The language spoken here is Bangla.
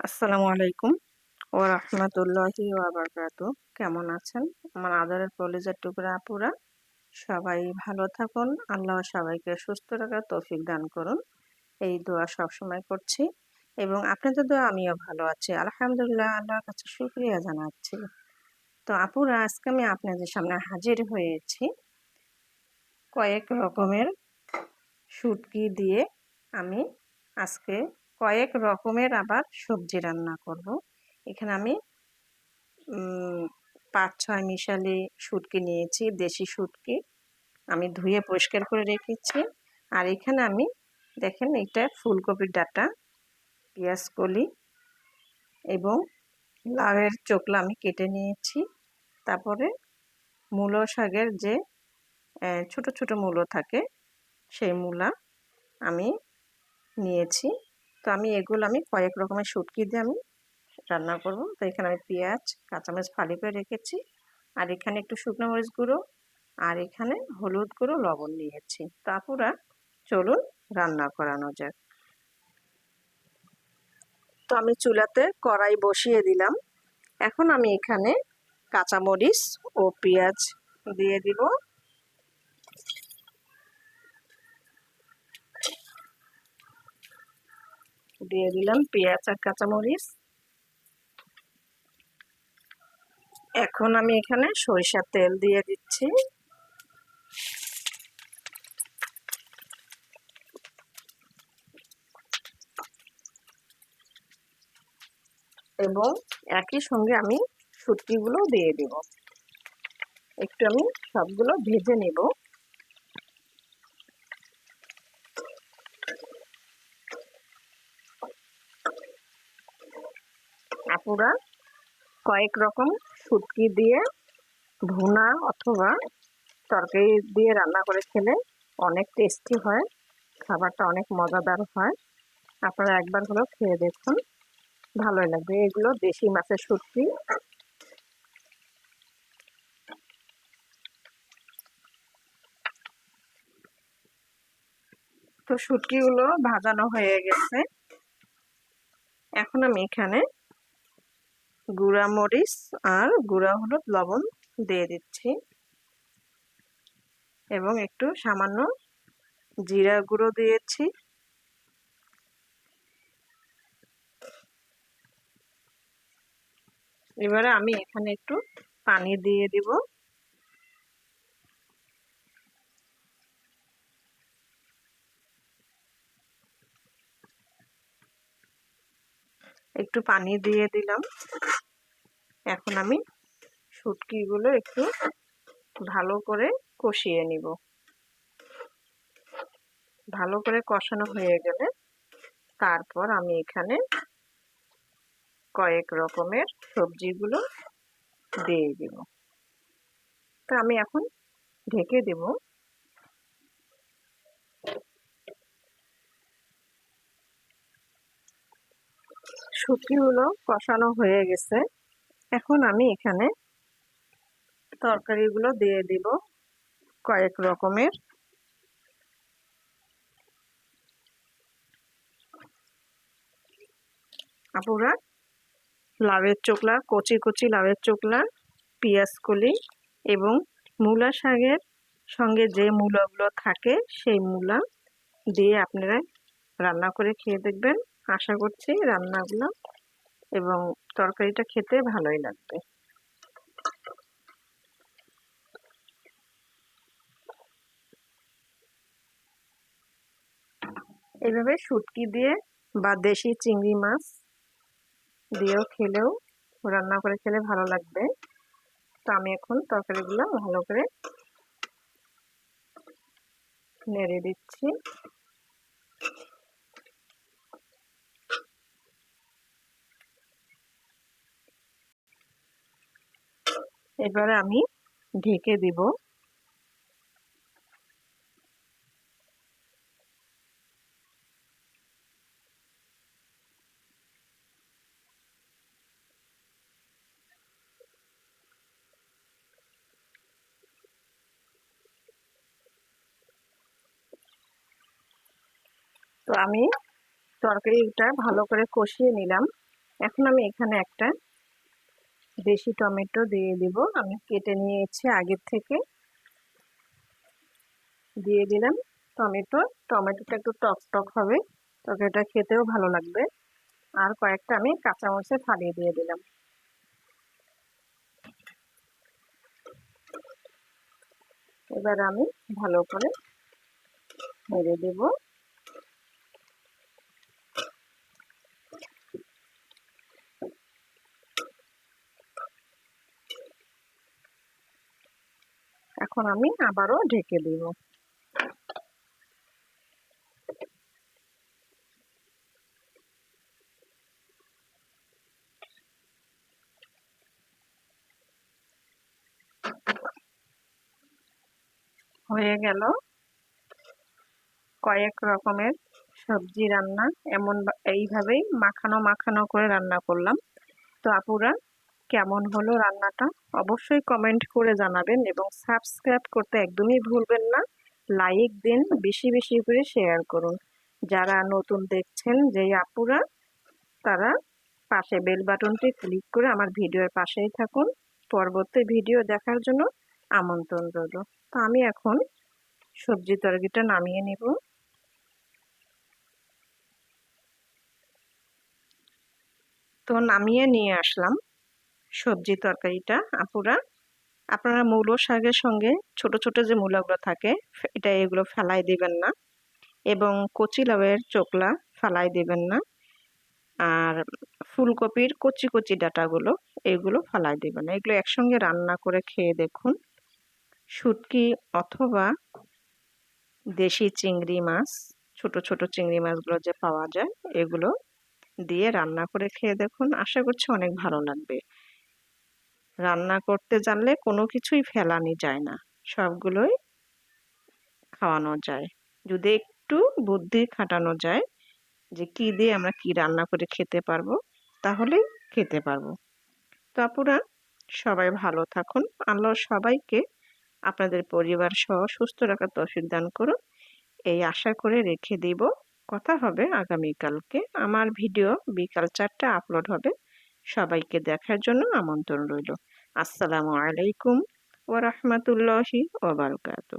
আসসালামু আলাইকুম। ও রহমতুল্লাহি ওয়াবারকাতু কেমন আছেন? আমার আদরের কলেজের টুকরা আপুরা, সবাই ভালো থাকুন। আল্লাহ সবাইকে সুস্থ রাখার তৌফিক দান করুন। এই দোয়া সবসময় করছি এবং আপনাদের দোয়া আমিও ভালো আছি। আলহামদুলিল্লাহ, আল্লাহর কাছে শুক্রিয়া জানাচ্ছি। তো আপুরা, আজকে আমি আপনাদের সামনে হাজির হয়েছি কয়েক রকমের শুটকি দিয়ে আমি আজকে কয়েক রকমের আবার সবজি রান্না করব। এখানে আমি পাঁচ ছয় মিশালি শুটকি নিয়েছি, দেশি শুটকি। আমি ধুয়ে পরিষ্কার করে রেখেছি। আর এখানে আমি, দেখেন এটা ফুলকপির ডাটা, পেঁয়াজ কলি এবং লাউয়ের চোকলা আমি কেটে নিয়েছি। তারপরে মূলো শাকের যে ছোট ছোট মূলো থাকে, সেই মূলা আমি নিয়েছি। তো আমি এগুলো আমি কয়েক রকমের শুটকি দিয়ে আমি রান্না করব। তো এখানে আমি পেঁয়াজ, কাঁচামরিচ ফালি করে রেখেছি। আর এখানে একটু শুকনো মরিচ গুঁড়ো আর এখানে হলুদ গুঁড়ো, লবণ নিয়েছি তারপরা চলুন রান্না করানো যাক। তো আমি চুলাতে কড়াই বসিয়ে দিলাম। এখন আমি এখানে কাঁচামরিচ ও পেঁয়াজ দিয়ে দিব। দিয়ে দিলাম পেঁয়াজ আর কাঁচামরিচ। এখন আমি এখানে সরিষার তেল দিয়ে দিচ্ছি। এবং একই সঙ্গে আমি শুটকিগুলো দিয়ে দেব। একটু আমি সবগুলো ভেজে নেব। আপুরা কয়েক রকম শুটকি দিয়ে ভুনা অথবা তরকারি দিয়ে রান্না করে খেলে অনেক টেস্টি হয়, খাবারটা অনেক মজাদার হয়। আপনারা একবার হলেও খেয়ে দেখুন, ভালোই লাগবে। এগুলো দেশি মাছের শুটকি। তো শুটকিগুলো ভাজানো হয়ে গেছে। এখন আমি এখানে গুঁড়া মরিচ আর গুঁড়া হলুদ লবণ দিয়ে দিচ্ছি। এবং একটু সামান্য জিরা গুঁড়ো দিয়েছি। এবারে আমি এখানে একটু পানি দিয়ে দিব। একটু পানি দিয়ে দিলাম। এখন আমি শুটকিগুলো একটু ভালো করে কষিয়ে নিব। ভালো করে কষানো হয়ে গেলে তারপর আমি এখানে কয়েক রকমের সবজিগুলো দিয়ে দেব। তা আমি এখন ঢেকে দেব। শুটকিগুলো কষানো হয়ে গেছে। এখন আমি এখানে তরকারিগুলো দিয়ে দিব কয়েক রকমের। আপুরা, লাউয়ের চোকলা, কচি কচি লাউয়ের চোকলা কলি এবং মূলা শাকের সঙ্গে যে মূলাগুলো থাকে সেই মূলা দিয়ে আপনারা রান্না করে খেয়ে দেখবেন। আশা করছি রান্নাগুলো এবং তরকারিটা খেতে ভালোই লাগবে। এইভাবে শুটকি দিয়ে বা দেশি চিংড়ি মাছ দিয়েও খেলেও রান্না করে খেলে ভালো লাগবে। তো আমি এখন তরকারিগুলো ভালো করে নেড়ে দিচ্ছি। এবারে আমি ঢেকে দিব। তো আমি তরকারিটা ভালো করে কষিয়ে নিলাম। এখন আমি এখানে একটা দেশি টমেটো দিয়ে দিব। আমি কেটে নিয়েছি আগের থেকে। দিয়ে দিলাম টমেটো। টমেটোটা একটু টক টক হবে, তরকারিটা খেতেও ভালো লাগবে। আর কয়েকটা আমি কাঁচামরিচে ফালিয়ে দিয়ে দিলাম। এবার আমি ভালো করে মেরে দেব। এখন আমি আবারও ঢেকে দেব। হয়ে গেল কয়েক রকমের সবজি রান্না। এমন এইভাবেই মাখানো মাখানো করে রান্না করলাম। তো আপুরা কেমন হলো রান্নাটা, অবশ্যই কমেন্ট করে জানাবেন এবং সাবস্ক্রাইব করতে একদমই ভুলবেন না। লাইক দিন, বেশি বেশি করে শেয়ার করুন। যারা নতুন দেখছেন, যেই আপুরা, তারা পাশে বেল বাটনটি ক্লিক করে আমার ভিডিওর পাশেই থাকুন। পরবর্তী ভিডিও দেখার জন্য আমন্ত্রণ রইল। তো আমি এখন সবজি তরকারিটা নামিয়ে নেব। তো নামিয়ে নিয়ে আসলাম। সবজি তরকারিটা, আপুরা। আপনারা মূলো শাকের সঙ্গে ছোট ছোট যে মূলাগুলো থাকে এটা এগুলো ফেলাই দিবেন না। এবং কচি লাউয়ের চোকলা ফেলাই দিবেন না। আর ফুলকপির কচি কচি ডাটাগুলো এগুলো ফেলাই দেবেন না। এগুলো একসঙ্গে রান্না করে খেয়ে দেখুন। শুটকি অথবা দেশি চিংড়ি মাছ, ছোট ছোট চিংড়ি মাছগুলো যে পাওয়া যায়, এগুলো দিয়ে রান্না করে খেয়ে দেখুন। আশা করছি অনেক ভালো লাগবে। রান্না করতে জানলে কোনো কিছুই ফেলানি যায় না, সবগুলোই খাওয়ানো যায়। যদি একটু বুদ্ধি খাটানো যায় যে কি দিয়ে আমরা কি রান্না করে খেতে পারব, তাহলেই খেতে পারব। তো সবাই ভালো থাকুন। আল্লাহ সবাইকে আপনাদের পরিবার সহ সুস্থ রাখার তৌফিক দান করুন। এই আশা করে রেখে দিব। কথা হবে আগামীকালকে। আমার ভিডিও বিকাল চারটা আপলোড হবে। সবাইকে দেখার জন্য আমন্ত্রণ রইল। আসসালামু আলাইকুম ওরহমতুল্লাহি ওবরকাত